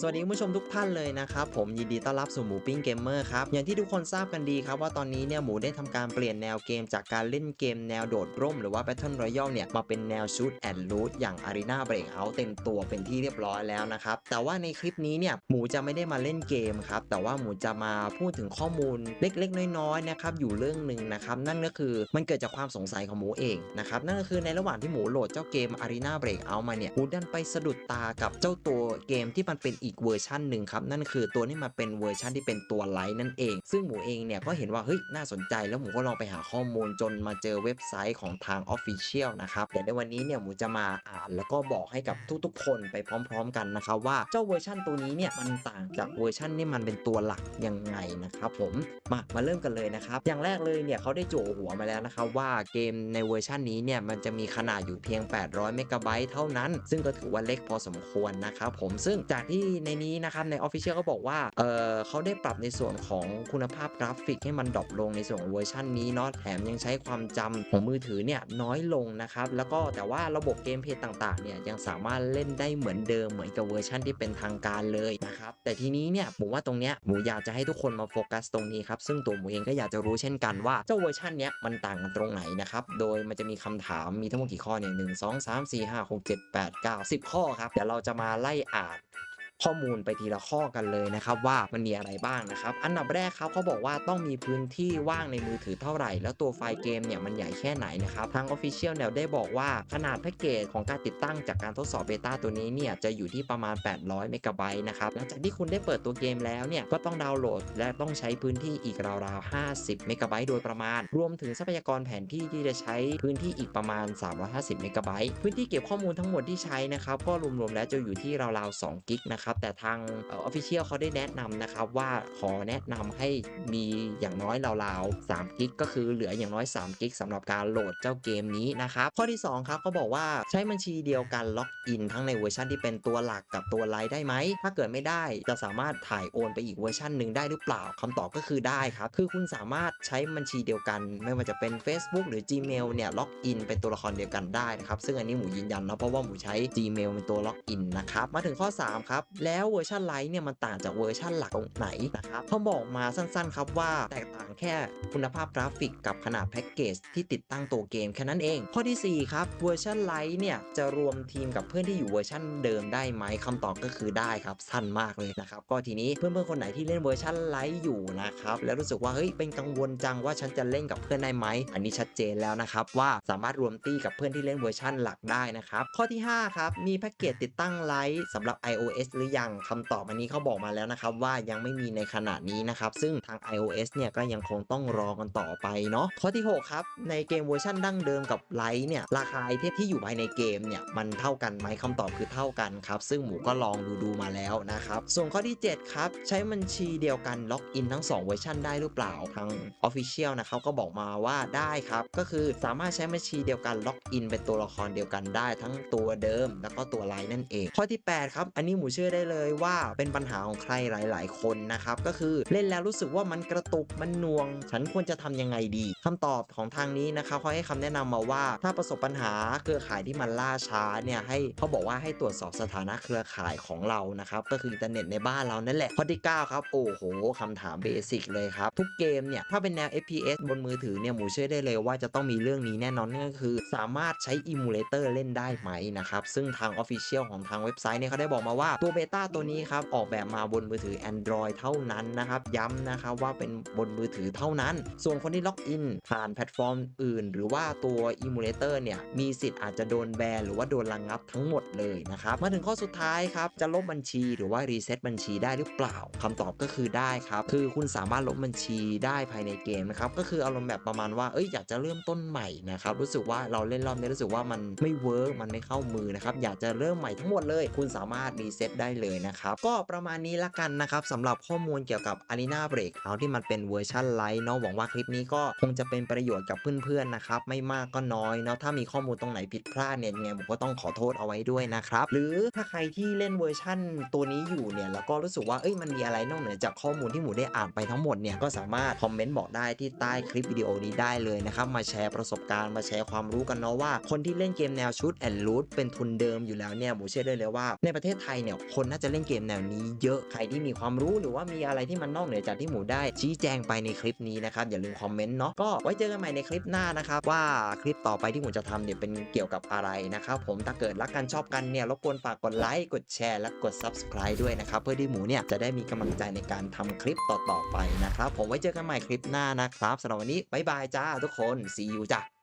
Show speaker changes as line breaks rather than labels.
สวัสดีคุณผู้ชมทุกท่านเลยนะครับ ผมยินดีต้อนรับสู่หมูปิ้งเกมเมอร์ครับ อย่างที่ทุกคนทราบกันดีครับว่าตอนนี้เนี่ยหมูได้ทำการเปลี่ยนแนวเกมจากการเล่นเกมแนวโดดร่ม หรือว่า Battle Royale เนี่ย มาเป็นแนว Shoot and Loot อย่าง Arena Breakout เต็มตัวเป็นที่เรียบร้อยแล้วนะครับ แต่ว่าในคลิปนี้เนี่ยหมูจะไม่ได้มาเล่นเกมครับ แต่ว่าหมูจะมาพูดถึงข้อมูลเล็กๆ น้อยๆนะครับอยู่เรื่องหนึ่งนะครับนั่นก็คือมันเกิดจากความสงสัยของหมูเองนะครับนั่นก็คือในระหว่างที่หมูโหลดเจ้าเกม Arena Breakout มาเนี่ยหมูดันไปสะดุดตากับเจ้าตัวเกมที่มันเป็นอีกเวอร์ชันหนึ่งครับนั่นคือตัวนี้มาเป็นเวอร์ชันที่เป็นตัวไลท์นั่นเอง ซึ่งหมูเองเนี่ยก็เห็นว่าเฮ้ยน่าสนใจแล้วหมูก็ลองไปหาข้อมูลจนมาเจอเว็บไซต์ของทาง Official นะครับเดี๋ยวในวันนี้เนี่ยหมูจะมาอ่านแล้วก็บอกให้กับทุกๆ คนไปพร้อม ๆ กันนะครับว่าเจ้าเวอร์ชันตัวนี้เนี่ยมันต่างจากเวอร์ชันที่มันเป็นตัวหลักยังไงนะครับผมมามาเริ่มกันเลยนะครับอย่างแรกเลยเนี่ยเขาได้โจหัวมาแล้วนะครับว่าเกมในเวอร์ชันนี้เนี่ยมันจะมีขนาดอยู่เพียง 800 เมกะไบต์เท่านั้น ซึ่งก็ถือว่าเล็กพอสมควรนะครับผมซึ่งจากที่ในนี้นะครับใน Official ก็บอกว่าเออเขาได้ปรับในส่วนของคุณภาพกราฟิกให้มันดรอปลงในส่วนเวอร์ชันนี้เนาะแถมยังใช้ความจำของมือถือเนี่ยน้อยลงนะครับแล้วก็แต่ว่าระบบเกมเพลย์ต่างๆเนี่ยยังสามารถเล่นได้เหมือนเดิมเหมือนกับเวอร์ชันที่เป็นทางการเลยนะครับแต่ทีนี้เนี่ยหมูว่าตรงเนี้ยหมูอยากจะให้ทุกคนมาโฟกัสตรงนี้ครับซึ่งตัวหมูเองก็อยากจะรู้เช่นกันว่าเจ้าเวอร์ชันเนี้ยมันต่างกันตรงไหนนะครับโดยมันจะมีคำถามมีทั้งหมดกี่ข้อเนี่ยหนึ่งสองสามสี่ห้าหกเจ็ดแปดเก้าสิบข้อครับเดี๋ยวเราจะมาไล่อ่าน ข้อมูลไปทีละข้อกันเลยนะครับว่ามันมีอะไรบ้างนะครับ อันดับแรกครับเขาบอกว่าต้องมีพื้นที่ว่างในมือถือเท่าไหร่ แล้วตัวไฟล์เกมเนี่ยมันใหญ่แค่ไหนนะครับ ทาง Official เนี่ยได้บอกว่าขนาดแพ็กเกจของการติดตั้งจากการทดสอบเบต้าตัวนี้เนี่ยจะอยู่ที่ประมาณ 800 เมกะไบต์นะครับ หลังจากที่คุณได้เปิดตัวเกมแล้วเนี่ยก็ต้องดาวน์โหลด และต้องใช้พื้นที่อีกราวๆ 50 เมกะไบต์โดยประมาณ รวมถึงทรัพยากรแผนที่ที่จะใช้พื้นที่อีกประมาณ 350 เมกะไบต์พื้นที่เก็บข้อมูลทั้งหมดที่ใช้นะครับก็รวมๆแล้วจะอยู่ที่ราวๆ 2 กิกนะครับแต่ทางออ Official เขาได้แนะนำนะครับว่าขอแนะนำให้มีอย่างน้อยราวๆ3กิกก็คือเหลืออย่างน้อย3กิกสำหรับการโหลดเจ้าเกมนี้นะครับ ข้อที่ 2 ครับเขาบอกว่าใช้บัญชีเดียวกันล็อกอินทั้งในเวอร์ชันที่เป็นตัวหลักกับตัวไลท์ได้ไหม ถ้าเกิดไม่ได้จะสามารถถ่ายโอนไปอีกเวอร์ชันหนึ่งได้หรือเปล่าคำตอบก็คือได้ครับ คือคุณสามารถใช้บัญชีเดียวกัน ไม่ว่าจะเป็น Facebook หรือ Gmail เนี่ยล็อกอินเป็นตัวละครเดียวกันได้นะครับ ซึ่งอันนี้หมูยืนยันนะเพราะว่าหมูใช้ Gmail เป็นตัวล็อกอินนะครับ มาถึงข้อ 3 ครับแล้วเวอร์ชันไลท์เนี่ยมันต่างจากเวอร์ชันหลักตรงไหนนะครับเขาบอกมาสั้นๆ ครับว่าแตกต่างแค่คุณภาพกราฟิกกับขนาดแพ็กเกจที่ติดตั้งตัวเกมแค่นั้นเอง ข้อทีสี่4 ครับเวอร์ชันไลท์เนี่ยจะรวมทีมกับเพื่อนที่อยู่เวอร์ชันเดิมได้ไหมคำตอบก็คือได้ครับสั้นมากเลยนะครับก็ทีนี้เพื่อนๆคนไหนที่เล่นเวอร์ชันไลท์อยู่นะครับแล้วรู้สึกว่าเฮ้ยเป็นกังวลจังว่าฉันจะเล่นกับเพื่อนได้ไหมอันนี้ชัดเจนแล้วนะครับว่าสามารถรวมตี้กับเพื่อนที่เล่นเวอร์ชันหลักได้นะครับข้อที่ห้าครับมีแพ็กเกจติดตั้งไลท์สำหรับ iOS หรืออยังคำตอบอันนี้เขาบอกมาแล้วนะครับว่ายังไม่มีในขณะนี้นะครับ ซึ่งทาง iOS เนี่ยก็ยังคงต้องรอกันต่อไปเนาะข้อที่ 6 ครับ ในเกมเวอร์ชันดั้งเดิมกับไลท์เนี่ยราคาไอเทมที่อยู่ภายในเกมเนี่ยมันเท่ากันไหมคำตอบคือเท่ากันครับ ซึ่งหมูก็ลองดูดูมาแล้วนะครับส่วนข้อที่ 7 ครับ ใช้บัญชีเดียวกันล็อกอินทั้ง 2 เวอร์ชันได้หรือเปล่าทาง Official นะครับก็บอกมาว่าได้ครับ ก็คือสามารถใช้บัญชีเดียวกันล็อกอินเป็นตัวละครเดียวกันได้ ทั้งตัวเดิม แล้วก็ตัวไลน์นั่นเอง ข้อที่ 8 ครับ อันนี้หมูเชื่อได้เลยว่าเป็นปัญหาของใครหลาย ๆ คนนะครับ ก็คือเล่นแล้วรู้สึกว่ามันกระตุกมันน่วง ฉันควรจะทำยังไงดีคำตอบของทางนี้นะครับเขาให้คำแนะนำมาว่า ถ้าประสบปัญหาเครือข่ายที่มันล่าช้าเนี่ยให้เขาบอกว่าให้ตรวจสอบสถานะเครือข่ายของเรานะครับก็คืออินเทอร์เน็ตในบ้านเรานั่นแหละข้อที่9ครับโอ้โหคำถามเบสิกเลยครับทุกเกมเนี่ยถ้าเป็นแนว FPS บนมือถือเนี่ยหมูเชื่อได้เลยว่าจะต้องมีเรื่องนี้แน่นอนนั่นก็คือ สามารถใช้อิมูเลเตอร์เล่นได้ไหมนะครับซึ่งทาง Official ของทางเว็บไซต์เนี่ยเขาได้บอกมาว่าตัวเบบต้าตัวนี้ครับออกแบบมาบนมือถือ Android เท่านั้นนะครับ ย้ำนะครับว่าเป็นบนมือถือเท่านั้น ส่วนคนที่ล็อกอินผ่านแพลตฟอร์มอื่น หรือว่าตัวอิมูเลเตอร์เนี่ยมีสิทธิ์อาจจะโดนแบนหรือว่าโดนระงับทั้งหมดเลยนะครับ มาถึงข้อสุดท้ายครับจะลบบัญชีหรือว่ารีเซ็ตบัญชีได้หรือเปล่าคำตอบก็คือได้ครับ คือคุณสามารถลบบัญชีได้ภายในเกมนะครับก็คืออารมณ์แบบประมาณว่าเอ้ยอยากจะเริ่มต้นใหม่นะครับรู้สึกว่าเราเล่นรอบนี้รู้สึกว่ามันไม่เวิร์กมันไม่เข้ามือนะครับอยากจะเริ่มใหม่ทั้งหมดเลย คุณสามารถรีเซ็ตได้เลยนะครับ ก็ประมาณนี้ละกันนะครับสำหรับข้อมูลเกี่ยวกับ Arena Break เอาที่มันเป็นเวอร์ชันไลท์เนาะหวังว่าคลิปนี้ก็คงจะเป็นประโยชน์กับเพื่อนๆนะครับไม่มากก็น้อยเนาะถ้ามีข้อมูลตรงไหนผิดพลาดเนี่ยยังไงผมก็ต้องขอโทษเอาไว้ด้วยนะครับหรือถ้าใครที่เล่นเวอร์ชั่นตัวนี้อยู่เนี่ยแล้วก็รู้สึกว่าเอ้ยมันมีอะไรนอกเหนือจากข้อมูลที่หมูได้อ่านไปทั้งหมดเนี่ยก็สามารถคอมเมนต์บอกได้ที่ใต้คลิปวิดีโอนี้ได้เลยนะครับมาแชร์ประสบการณ์มาแชร์ความรู้กันเนาะว่าคนที่เล่นเกมแนวชุดแอนด์ลูดเป็นทุนเดิมอยู่แล้วเนี่ยหมูเชื่อได้เลยว่าในประเทศไทยเนี่ยคคนน่าจะเล่นเกมแนวนี้เยอะใครที่มีความรู้หรือว่ามีอะไรที่มันนอกเหนือจากที่หมูได้ชี้แจงไปในคลิปนี้นะครับอย่าลืมคอมเมนต์เนาะก็ไว้เจอกันใหม่ในคลิปหน้านะครับว่าคลิปต่อไปที่หมูจะทำเนี่ยเป็นเกี่ยวกับอะไรนะครับผมถ้าเกิดรักกันชอบกันเนี่ยรบกวนฝากกดไลค์กดแชร์และกด subscribe ด้วยนะครับเพื่อที่หมูเนี่ยจะได้มีกำลังใจในการทำคลิปต่อๆไปนะครับผมไว้เจอกันใหม่คลิปหน้านะครับสำหรับวันนี้บายบายจ้าทุกคน see you จ้า